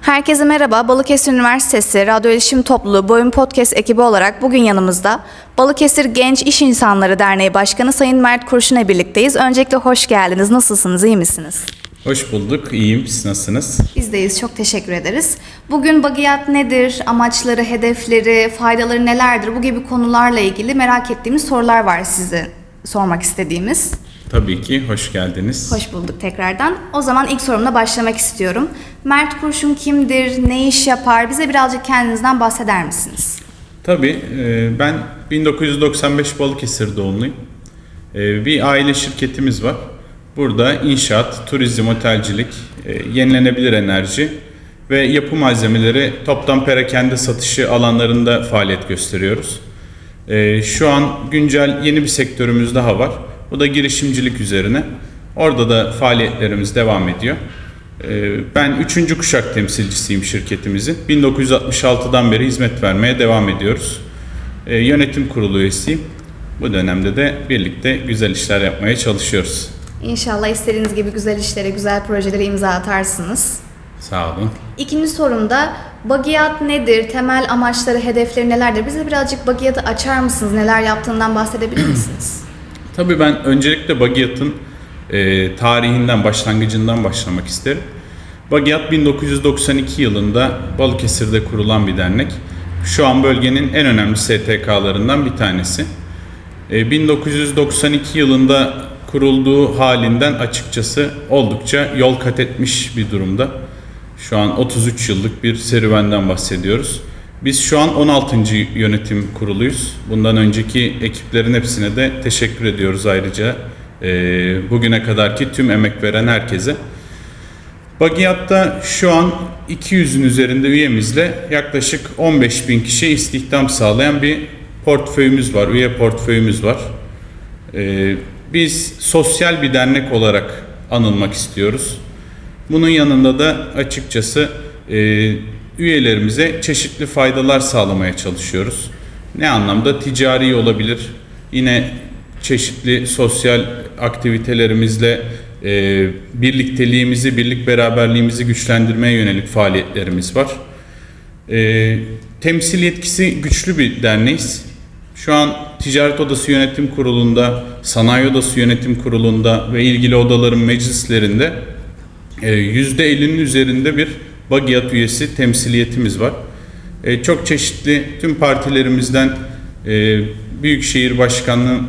Herkese merhaba. Balıkesir Üniversitesi Radyo İletişim Topluluğu Boyun Podcast ekibi olarak bugün yanımızda Balıkesir Genç İş İnsanları Derneği Başkanı Sayın Mert Kurşun'la birlikteyiz. Öncelikle hoş geldiniz. Nasılsınız? İyi misiniz? Hoş bulduk. İyiyim. Siz nasılsınız? Bizdeyiz. Çok teşekkür ederiz. Bugün bagiyat nedir? Amaçları, hedefleri, faydaları nelerdir? Bu gibi konularla ilgili merak ettiğimiz sorular var size sormak istediğimiz. Tabii ki hoş geldiniz. Hoş bulduk tekrardan. O zaman ilk sorumla başlamak istiyorum. Mert Kurşun kimdir? Ne iş yapar? Bize birazcık kendinizden bahseder misiniz? Tabii e, ben 1995 Balıkesir doğumluyum. E, Bir aile şirketimiz var. Burada inşaat, turizm, otelcilik, e, yenilenebilir enerji ve yapı malzemeleri toptan perakende satışı alanlarında faaliyet gösteriyoruz. E, Şu an güncel yeni bir sektörümüz daha var. Bu da girişimcilik üzerine. Orada da faaliyetlerimiz devam ediyor. Ee, Ben üçüncü kuşak temsilcisiyim şirketimizin. 1966'dan beri hizmet vermeye devam ediyoruz. Yönetim kurulu üyesiyim. Bu dönemde de birlikte güzel işler yapmaya çalışıyoruz. İnşallah istediğiniz gibi güzel işlere, güzel projelere imza atarsınız. Sağ olun. İkinci sorumda bagiyat nedir? Temel amaçları, hedefleri nelerdir? Bize birazcık bagiyatı açar mısınız? Neler yaptığından bahsedebilir misiniz? Tabii ben öncelikle Bagiyat'ın e, tarihinden, başlangıcından başlamak isterim. Bagiyat 1992 yılında Balıkesir'de kurulan bir dernek. Şu an bölgenin en önemli STK'larından bir tanesi. E, 1992 yılında kurulduğu halinden açıkçası oldukça yol kat etmiş bir durumda. Şu an 33 yıllık bir serüvenden bahsediyoruz. Biz şu an 16. yönetim kuruluyuz. Bundan önceki ekiplerin hepsine de teşekkür ediyoruz ayrıca. e, bugüne kadarki tüm emek veren herkese. Bagiyat'ta şu an 200'ün üzerinde üyemizle yaklaşık 15 bin kişi istihdam sağlayan bir portföyümüz var, üye portföyümüz var. Biz sosyal bir dernek olarak anılmak istiyoruz. Bunun yanında da açıkçası e, üyelerimize çeşitli faydalar sağlamaya çalışıyoruz. Ne anlamda? Ticari olabilir. Yine çeşitli sosyal aktivitelerimizle e, birlikteliğimizi, birlik beraberliğimizi güçlendirmeye yönelik faaliyetlerimiz var. E, temsil yetkisi güçlü bir derneğiz. Şu an Ticaret Odası Yönetim Kurulu'nda, Sanayi Odası Yönetim Kurulu'nda ve ilgili odaların meclislerinde e, %50'nin üzerinde bir Bagiyat üyesi temsiliyetimiz var. E, Çok çeşitli tüm partilerimizden e, Büyükşehir Başkanlığı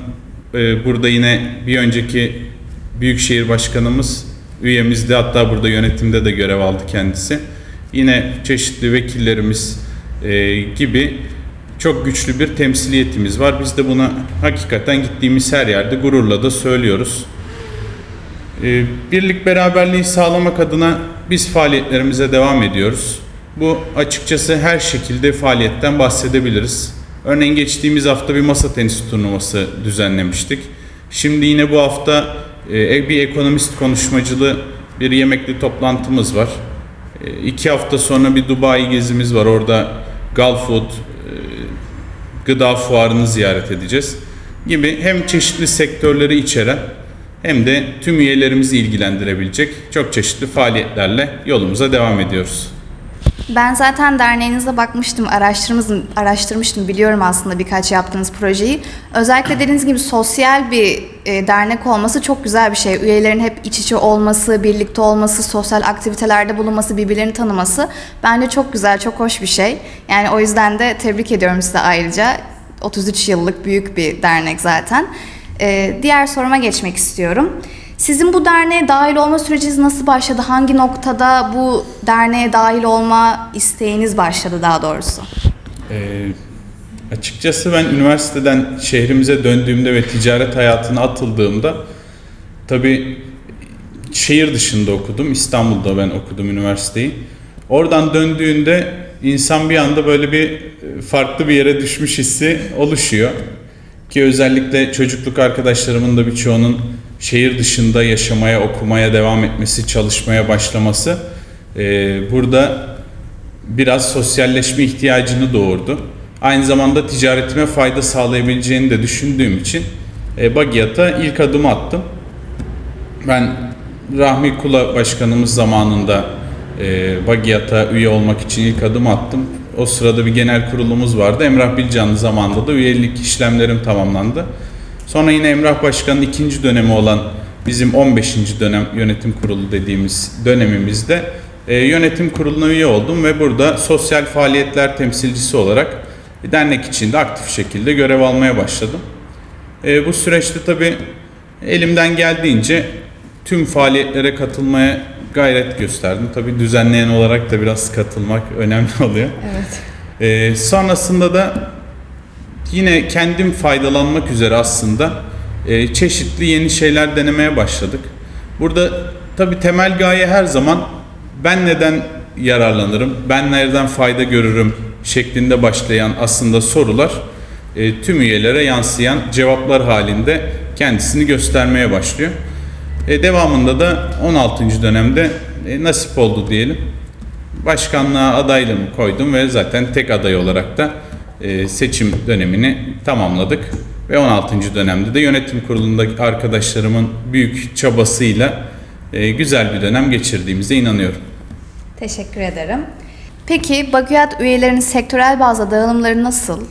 e, burada yine bir önceki Büyükşehir Başkanımız üyemizdi hatta burada yönetimde de görev aldı kendisi. Yine çeşitli vekillerimiz e, gibi çok güçlü bir temsiliyetimiz var. Biz de buna hakikaten gittiğimiz her yerde gururla da söylüyoruz. Ee, Birlik beraberliği sağlamak adına biz faaliyetlerimize devam ediyoruz. Bu açıkçası her şekilde faaliyetten bahsedebiliriz. Örneğin geçtiğimiz hafta bir masa tenisi turnuvası düzenlemiştik. Şimdi yine bu hafta e, bir ekonomist konuşmacılı bir yemekli toplantımız var. E, İki hafta sonra bir Dubai gezimiz var. Orada Gulfood, e, gıda fuarını ziyaret edeceğiz gibi hem çeşitli sektörleri içeren hem de tüm üyelerimizi ilgilendirebilecek çok çeşitli faaliyetlerle yolumuza devam ediyoruz. Ben zaten derneğinize bakmıştım, araştırmıştım, araştırmıştım. Biliyorum aslında birkaç yaptığınız projeyi. Özellikle dediğiniz gibi sosyal bir e, dernek olması çok güzel bir şey. Üyelerin hep iç içe olması, birlikte olması, sosyal aktivitelerde bulunması, birbirlerini tanıması bence çok güzel, çok hoş bir şey. Yani o yüzden de tebrik ediyorum size ayrıca. 33 yıllık büyük bir dernek zaten. E, diğer soruma geçmek istiyorum. Sizin bu derneğe dahil olma süreciniz nasıl başladı? Hangi noktada bu derneğe dahil olma isteğiniz başladı daha doğrusu? Ee, açıkçası ben üniversiteden şehrimize döndüğümde ve ticaret hayatına atıldığımda tabii şehir dışında okudum. İstanbul'da ben okudum üniversiteyi. Oradan döndüğünde insan bir anda böyle bir e, farklı bir yere düşmüş hissi oluşuyor. Ki özellikle çocukluk arkadaşlarımın da birçoğunun şehir dışında yaşamaya, okumaya devam etmesi, çalışmaya başlaması e, burada biraz sosyalleşme ihtiyacını doğurdu. Aynı zamanda ticaretime fayda sağlayabileceğini de düşündüğüm için e, Bagiyat'a ilk adımı attım. Ben Rahmi Kula Başkanımız zamanında e, Bagiyat'a üye olmak için ilk adım attım. O sırada bir genel kurulumuz vardı. Emrah Bilcanlı zamanında da üyelik işlemlerim tamamlandı. Sonra yine Emrah Başkan'ın ikinci dönemi olan bizim 15. dönem yönetim kurulu dediğimiz dönemimizde e, yönetim kuruluna üye oldum ve burada sosyal faaliyetler temsilcisi olarak dernek içinde aktif şekilde görev almaya başladım. E, bu süreçte tabii elimden geldiğince tüm faaliyetlere katılmaya gayret gösterdim. Tabii düzenleyen olarak da biraz katılmak önemli oluyor. Evet. E, sonrasında da yine kendim faydalanmak üzere aslında e, çeşitli yeni şeyler denemeye başladık. Burada tabii temel gaye her zaman ben neden yararlanırım, ben nereden fayda görürüm şeklinde başlayan aslında sorular e, tüm üyelere yansıyan cevaplar halinde kendisini göstermeye başlıyor. E, devamında da 16. dönemde e, nasip oldu diyelim. Başkanlığa adaylığımı koydum ve zaten tek aday olarak da seçim dönemini tamamladık. Ve 16. dönemde de yönetim kurulundaki arkadaşlarımın büyük çabasıyla e, güzel bir dönem geçirdiğimize inanıyorum. Teşekkür ederim. Peki Bagiyat üyelerinin sektörel bazda dağılımları nasıl?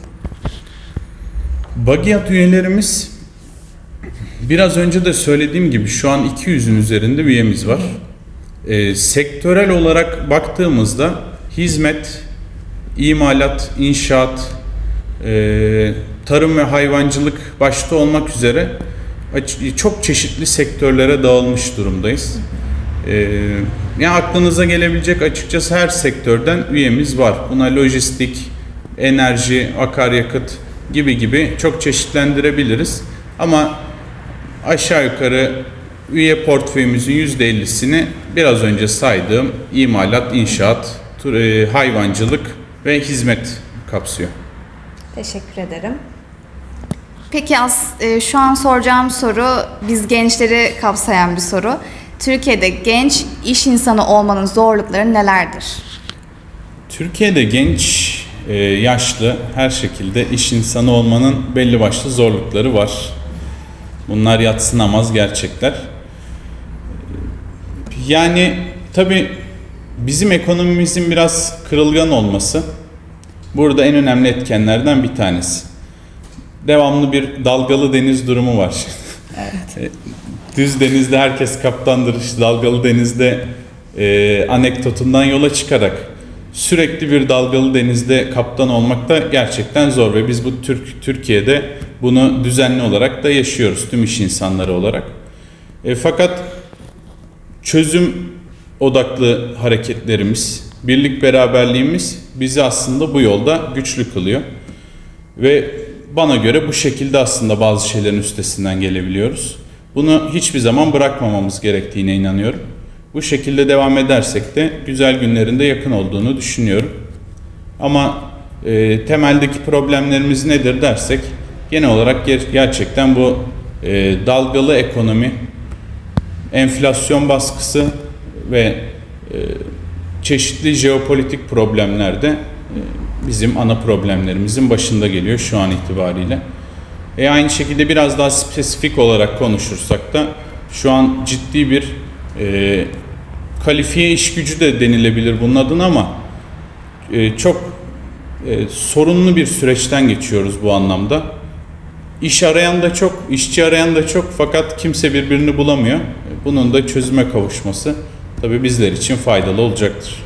Bagiyat üyelerimiz biraz önce de söylediğim gibi şu an 200'ün üzerinde üyemiz var. Ee, sektörel olarak baktığımızda hizmet, imalat, inşaat, e, tarım ve hayvancılık başta olmak üzere çok çeşitli sektörlere dağılmış durumdayız. Ee, yani aklınıza gelebilecek açıkçası her sektörden üyemiz var. Buna lojistik, enerji, akaryakıt gibi gibi çok çeşitlendirebiliriz. Ama aşağı yukarı üye portföyümüzün %50'sini biraz önce saydığım imalat, inşaat, e, hayvancılık ve hizmet kapsıyor. Teşekkür ederim. Peki as, e, şu an soracağım soru biz gençleri kapsayan bir soru. Türkiye'de genç iş insanı olmanın zorlukları nelerdir? Türkiye'de genç, e, yaşlı her şekilde iş insanı olmanın belli başlı zorlukları var. Bunlar yatsınamaz gerçekler. Yani tabi bizim ekonomimizin biraz kırılgan olması burada en önemli etkenlerden bir tanesi. Devamlı bir dalgalı deniz durumu var. E, Düz denizde herkes kaptandır. İşte dalgalı denizde e, anekdotundan yola çıkarak sürekli bir dalgalı denizde kaptan olmak da gerçekten zor ve biz bu Türk Türkiye'de bunu düzenli olarak da yaşıyoruz tüm iş insanları olarak. E, fakat çözüm odaklı hareketlerimiz, birlik beraberliğimiz bizi aslında bu yolda güçlü kılıyor. Ve bana göre bu şekilde aslında bazı şeylerin üstesinden gelebiliyoruz. Bunu hiçbir zaman bırakmamamız gerektiğine inanıyorum. Bu şekilde devam edersek de güzel günlerinde yakın olduğunu düşünüyorum. Ama e, temeldeki problemlerimiz nedir dersek genel olarak ger- gerçekten bu e, dalgalı ekonomi, enflasyon baskısı ve e, çeşitli jeopolitik problemler de e, bizim ana problemlerimizin başında geliyor şu an itibariyle. E aynı şekilde biraz daha spesifik olarak konuşursak da şu an ciddi bir e, kalifiye iş gücü de denilebilir bunun adına ama e, çok e, sorunlu bir süreçten geçiyoruz bu anlamda. İş arayan da çok, işçi arayan da çok fakat kimse birbirini bulamıyor. Bunun da çözüme kavuşması tabii bizler için faydalı olacaktır.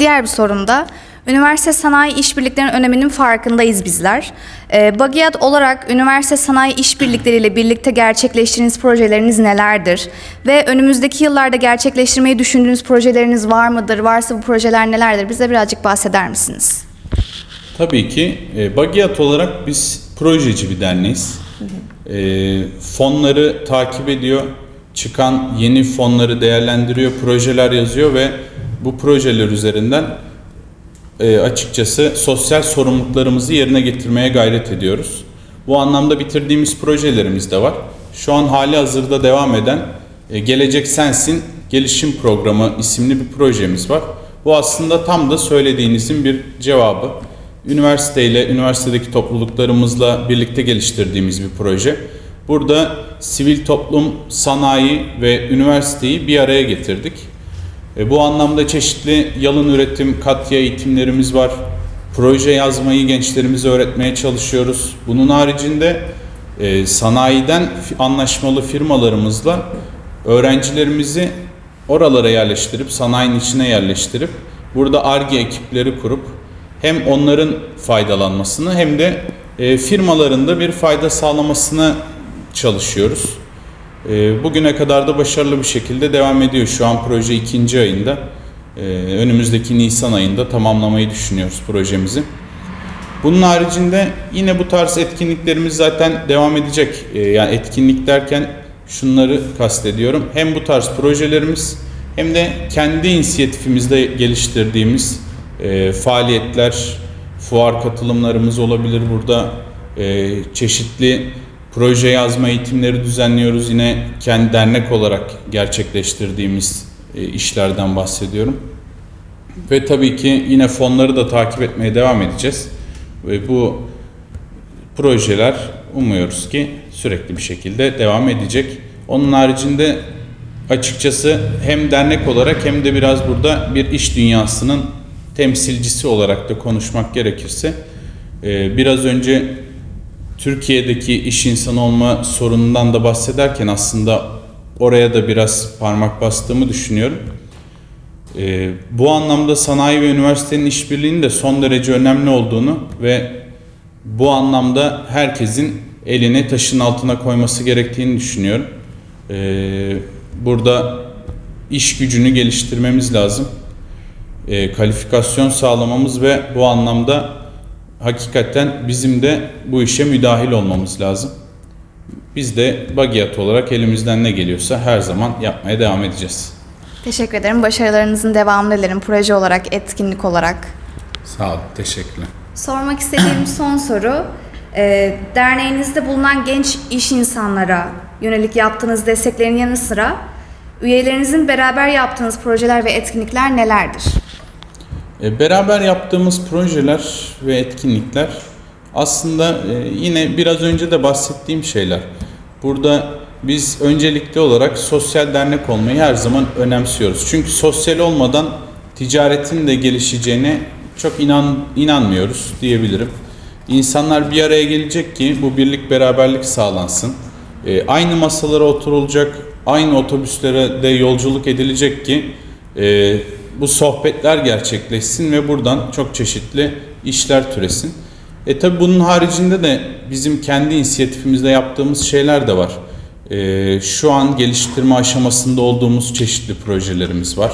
Diğer bir sorum da üniversite sanayi işbirliklerinin öneminin farkındayız bizler. Ee, Bagiyat olarak üniversite sanayi işbirlikleriyle birlikte gerçekleştirdiğiniz projeleriniz nelerdir? Ve önümüzdeki yıllarda gerçekleştirmeyi düşündüğünüz projeleriniz var mıdır? Varsa bu projeler nelerdir? Bize birazcık bahseder misiniz? Tabii ki e, Bagiyat olarak biz projeci bir derneğiz. E, fonları takip ediyor, çıkan yeni fonları değerlendiriyor, projeler yazıyor ve bu projeler üzerinden e, açıkçası sosyal sorumluluklarımızı yerine getirmeye gayret ediyoruz. Bu anlamda bitirdiğimiz projelerimiz de var. Şu an hali hazırda devam eden e, Gelecek Sensin Gelişim Programı isimli bir projemiz var. Bu aslında tam da söylediğinizin bir cevabı. Üniversiteyle, üniversitedeki topluluklarımızla birlikte geliştirdiğimiz bir proje. Burada sivil toplum, sanayi ve üniversiteyi bir araya getirdik. E, bu anlamda çeşitli yalın üretim, katya eğitimlerimiz var. Proje yazmayı gençlerimize öğretmeye çalışıyoruz. Bunun haricinde e, sanayiden anlaşmalı firmalarımızla öğrencilerimizi oralara yerleştirip, sanayinin içine yerleştirip burada ARGE ekipleri kurup hem onların faydalanmasını hem de e, firmalarında bir fayda sağlamasına çalışıyoruz. E, bugüne kadar da başarılı bir şekilde devam ediyor. Şu an proje ikinci ayında. E, önümüzdeki Nisan ayında tamamlamayı düşünüyoruz projemizi. Bunun haricinde yine bu tarz etkinliklerimiz zaten devam edecek. Ee, yani etkinlik derken şunları kastediyorum. Hem bu tarz projelerimiz hem de kendi inisiyatifimizde geliştirdiğimiz e, faaliyetler, fuar katılımlarımız olabilir burada. E, çeşitli proje yazma eğitimleri düzenliyoruz. Yine kendi dernek olarak gerçekleştirdiğimiz e, işlerden bahsediyorum. Ve tabii ki yine fonları da takip etmeye devam edeceğiz. Ve bu projeler umuyoruz ki sürekli bir şekilde devam edecek. Onun haricinde açıkçası hem dernek olarak hem de biraz burada bir iş dünyasının temsilcisi olarak da konuşmak gerekirse e, biraz önce Türkiye'deki iş insanı olma sorunundan da bahsederken aslında oraya da biraz parmak bastığımı düşünüyorum. Ee, bu anlamda sanayi ve üniversitenin işbirliğinin de son derece önemli olduğunu ve bu anlamda herkesin elini taşın altına koyması gerektiğini düşünüyorum. Ee, burada iş gücünü geliştirmemiz lazım. Ee, kalifikasyon sağlamamız ve bu anlamda hakikaten bizim de bu işe müdahil olmamız lazım. Biz de Bagiyat olarak elimizden ne geliyorsa her zaman yapmaya devam edeceğiz. Teşekkür ederim. Başarılarınızın devamını dilerim. Proje olarak, etkinlik olarak. Sağ olun, teşekkürler. Sormak istediğim son soru. e, derneğinizde bulunan genç iş insanlara yönelik yaptığınız desteklerin yanı sıra üyelerinizin beraber yaptığınız projeler ve etkinlikler nelerdir? E, Beraber yaptığımız projeler ve etkinlikler aslında e, yine biraz önce de bahsettiğim şeyler. Burada biz öncelikli olarak sosyal dernek olmayı her zaman önemsiyoruz. Çünkü sosyal olmadan ticaretin de gelişeceğine çok inan inanmıyoruz diyebilirim. İnsanlar bir araya gelecek ki bu birlik beraberlik sağlansın. E, aynı masalara oturulacak, aynı otobüslere de yolculuk edilecek ki e, bu sohbetler gerçekleşsin ve buradan çok çeşitli işler türesin. E tabi bunun haricinde de bizim kendi inisiyatifimizde yaptığımız şeyler de var. E, şu an geliştirme aşamasında olduğumuz çeşitli projelerimiz var.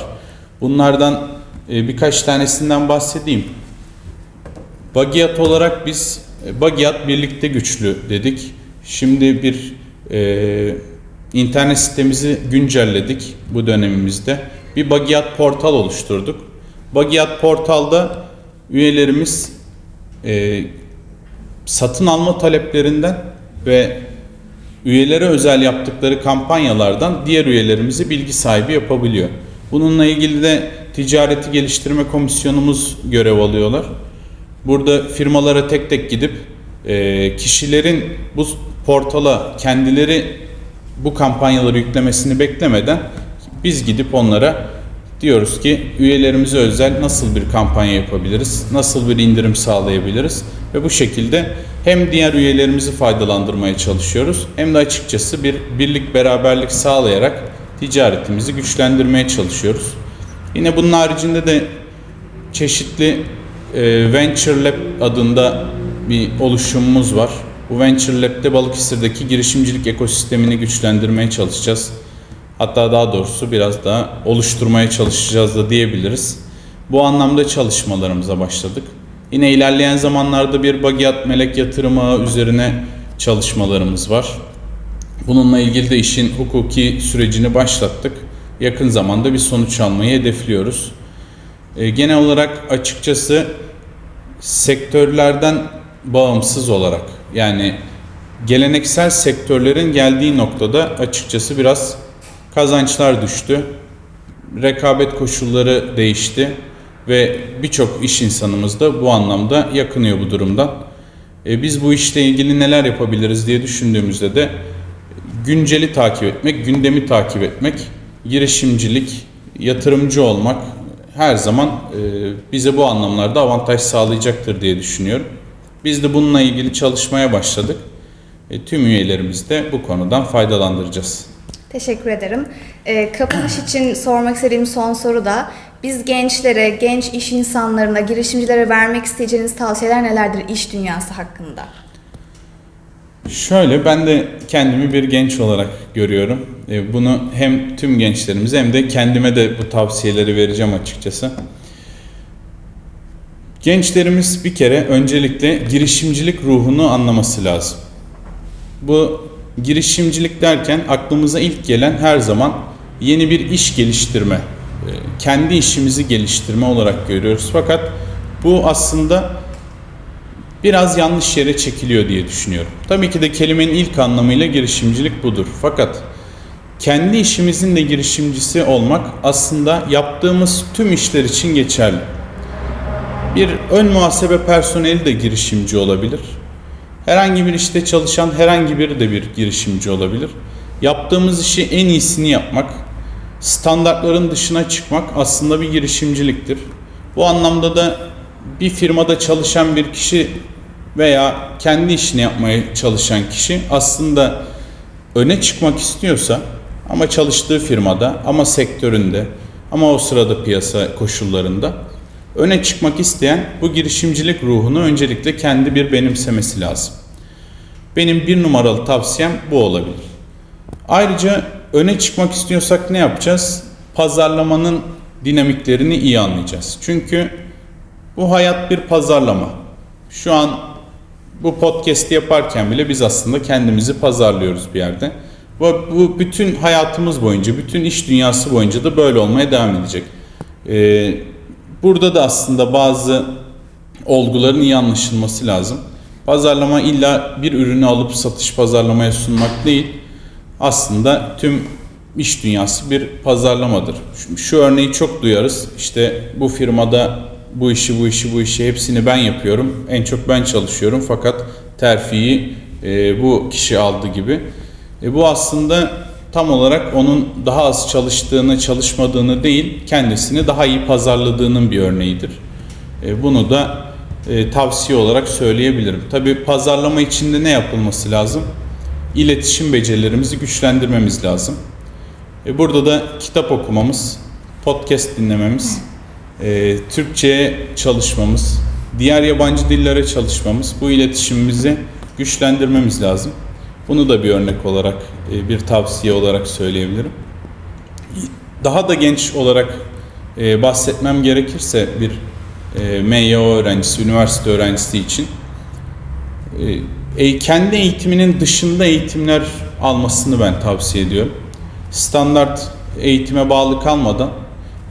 Bunlardan e, birkaç tanesinden bahsedeyim. Bagiyat olarak biz e, Bagiyat birlikte güçlü dedik. Şimdi bir e, internet sitemizi güncelledik bu dönemimizde. Bir Bagiyat portal oluşturduk. Bagiyat portalda üyelerimiz e, satın alma taleplerinden ve üyelere özel yaptıkları kampanyalardan diğer üyelerimizi bilgi sahibi yapabiliyor. Bununla ilgili de Ticareti Geliştirme Komisyonumuz görev alıyorlar. Burada firmalara tek tek gidip e, kişilerin bu portala kendileri bu kampanyaları yüklemesini beklemeden biz gidip onlara diyoruz ki üyelerimize özel nasıl bir kampanya yapabiliriz, nasıl bir indirim sağlayabiliriz ve bu şekilde hem diğer üyelerimizi faydalandırmaya çalışıyoruz hem de açıkçası bir birlik beraberlik sağlayarak ticaretimizi güçlendirmeye çalışıyoruz. Yine bunun haricinde de çeşitli e, Venture Lab adında bir oluşumumuz var. Bu Venture Lab'de Balıkesir'deki girişimcilik ekosistemini güçlendirmeye çalışacağız. Hatta daha doğrusu biraz daha oluşturmaya çalışacağız da diyebiliriz. Bu anlamda çalışmalarımıza başladık. Yine ilerleyen zamanlarda bir Bagiyat Melek Yatırım Ağı üzerine çalışmalarımız var. Bununla ilgili de işin hukuki sürecini başlattık. Yakın zamanda bir sonuç almayı hedefliyoruz. E, genel olarak açıkçası sektörlerden bağımsız olarak yani geleneksel sektörlerin geldiği noktada açıkçası biraz kazançlar düştü. Rekabet koşulları değişti. Ve birçok iş insanımız da bu anlamda yakınıyor bu durumdan. E, biz bu işle ilgili neler yapabiliriz diye düşündüğümüzde de günceli takip etmek, gündemi takip etmek, girişimcilik, yatırımcı olmak her zaman e, bize bu anlamlarda avantaj sağlayacaktır diye düşünüyorum. Biz de bununla ilgili çalışmaya başladık. E, tüm üyelerimiz de bu konudan faydalandıracağız. Teşekkür ederim. Ee, kapanış için sormak istediğim son soru da biz gençlere, genç iş insanlarına, girişimcilere vermek isteyeceğiniz tavsiyeler nelerdir iş dünyası hakkında? Şöyle ben de kendimi bir genç olarak görüyorum. E, Bunu hem tüm gençlerimize hem de kendime de bu tavsiyeleri vereceğim açıkçası. Gençlerimiz bir kere öncelikle girişimcilik ruhunu anlaması lazım. Bu girişimcilik derken aklımıza ilk gelen her zaman yeni bir iş geliştirme, e, kendi işimizi geliştirme olarak görüyoruz. Fakat bu aslında biraz yanlış yere çekiliyor diye düşünüyorum. Tabii ki de kelimenin ilk anlamıyla girişimcilik budur. Fakat kendi işimizin de girişimcisi olmak aslında yaptığımız tüm işler için geçerli. Bir ön muhasebe personeli de girişimci olabilir. Herhangi bir işte çalışan herhangi biri de bir girişimci olabilir. Yaptığımız işi en iyisini yapmak, standartların dışına çıkmak aslında bir girişimciliktir. Bu anlamda da bir firmada çalışan bir kişi veya kendi işini yapmaya çalışan kişi aslında öne çıkmak istiyorsa ama çalıştığı firmada ama sektöründe ama o sırada piyasa koşullarında öne çıkmak isteyen bu girişimcilik ruhunu öncelikle kendi bir benimsemesi lazım. Benim bir numaralı tavsiyem bu olabilir. Ayrıca öne çıkmak istiyorsak ne yapacağız? Pazarlamanın dinamiklerini iyi anlayacağız. Çünkü bu hayat bir pazarlama. Şu an bu podcast'i yaparken bile biz aslında kendimizi pazarlıyoruz bir yerde. Bu, bu bütün hayatımız boyunca, bütün iş dünyası boyunca da böyle olmaya devam edecek. Ee, burada da aslında bazı olguların iyi anlaşılması lazım. Pazarlama illa bir ürünü alıp satış pazarlamaya sunmak değil. Aslında tüm iş dünyası bir pazarlamadır. Şu, şu örneği çok duyarız. İşte bu firmada bu işi, bu işi, bu işi hepsini ben yapıyorum. En çok ben çalışıyorum fakat terfiyi e, bu kişi aldı gibi. E, bu aslında tam olarak onun daha az çalıştığını, çalışmadığını değil, kendisini daha iyi pazarladığının bir örneğidir. E, bunu da e, tavsiye olarak söyleyebilirim. Tabii pazarlama içinde ne yapılması lazım? İletişim becerilerimizi güçlendirmemiz lazım. E, burada da kitap okumamız, podcast dinlememiz, Türkçe'ye çalışmamız, diğer yabancı dillere çalışmamız, bu iletişimimizi güçlendirmemiz lazım. Bunu da bir örnek olarak, e, bir tavsiye olarak söyleyebilirim. Daha da genç olarak e, bahsetmem gerekirse bir e, MYO öğrencisi, üniversite öğrencisi için kendi eğitiminin dışında eğitimler almasını ben tavsiye ediyorum. Standart eğitime bağlı kalmadan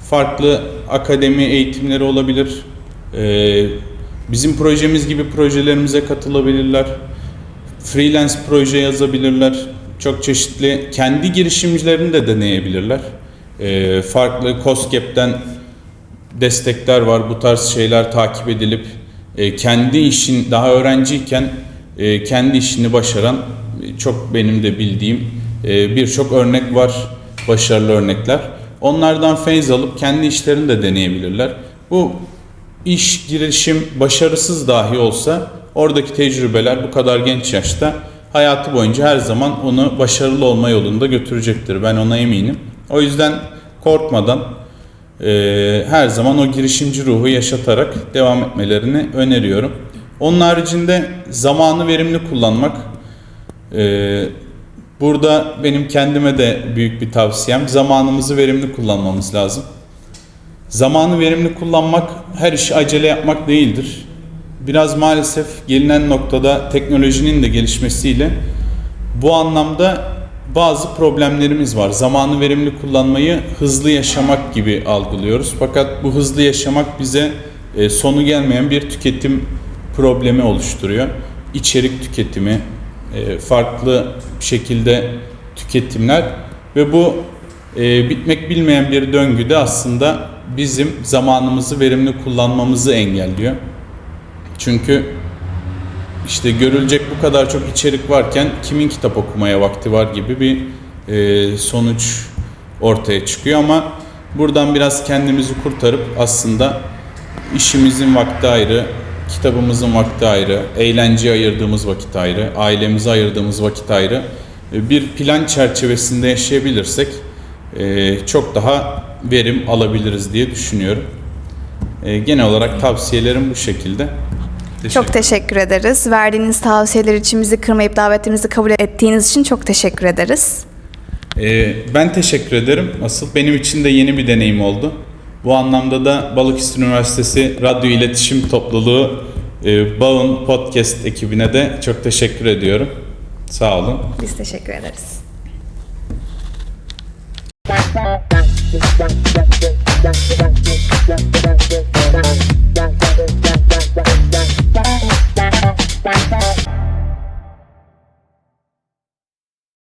farklı akademi eğitimleri olabilir. Bizim projemiz gibi projelerimize katılabilirler. Freelance proje yazabilirler. Çok çeşitli kendi girişimcilerini de deneyebilirler. E, farklı COSGAP'ten destekler var. Bu tarz şeyler takip edilip e, kendi işin daha öğrenciyken e, kendi işini başaran e, çok benim de bildiğim e, birçok örnek var. Başarılı örnekler. Onlardan feyz alıp kendi işlerini de deneyebilirler. Bu iş girişim başarısız dahi olsa oradaki tecrübeler bu kadar genç yaşta hayatı boyunca her zaman onu başarılı olma yolunda götürecektir. Ben ona eminim. O yüzden korkmadan e, her zaman o girişimci ruhu yaşatarak devam etmelerini öneriyorum. Onun haricinde zamanı verimli kullanmak e, burada benim kendime de büyük bir tavsiyem zamanımızı verimli kullanmamız lazım. Zamanı verimli kullanmak her işi acele yapmak değildir. Biraz maalesef gelinen noktada teknolojinin de gelişmesiyle bu anlamda bazı problemlerimiz var. Zamanı verimli kullanmayı hızlı yaşamak gibi algılıyoruz. Fakat bu hızlı yaşamak bize e, sonu gelmeyen bir tüketim problemi oluşturuyor. İçerik tüketimi, e, farklı şekilde tüketimler ve bu e, bitmek bilmeyen bir döngüde aslında bizim zamanımızı verimli kullanmamızı engelliyor. Çünkü işte görülecek bu kadar çok içerik varken kimin kitap okumaya vakti var gibi bir e, sonuç ortaya çıkıyor ama buradan biraz kendimizi kurtarıp aslında işimizin vakti ayrı, kitabımızın vakti ayrı, eğlenceye ayırdığımız vakit ayrı, ailemize ayırdığımız vakit ayrı e, bir plan çerçevesinde yaşayabilirsek e, çok daha verim alabiliriz diye düşünüyorum. E, Genel olarak tavsiyelerim bu şekilde. Çok teşekkür ederiz. Verdiğiniz tavsiyeler için bizi kırmayıp davetimizi kabul ettiğiniz için çok teşekkür ederiz. Ee, ben teşekkür ederim. Asıl benim için de yeni bir deneyim oldu. Bu anlamda da Balıkesir Üniversitesi Radyo İletişim Topluluğu e, Bağın Podcast ekibine de çok teşekkür ediyorum. Sağ olun. Biz teşekkür ederiz. Thank you.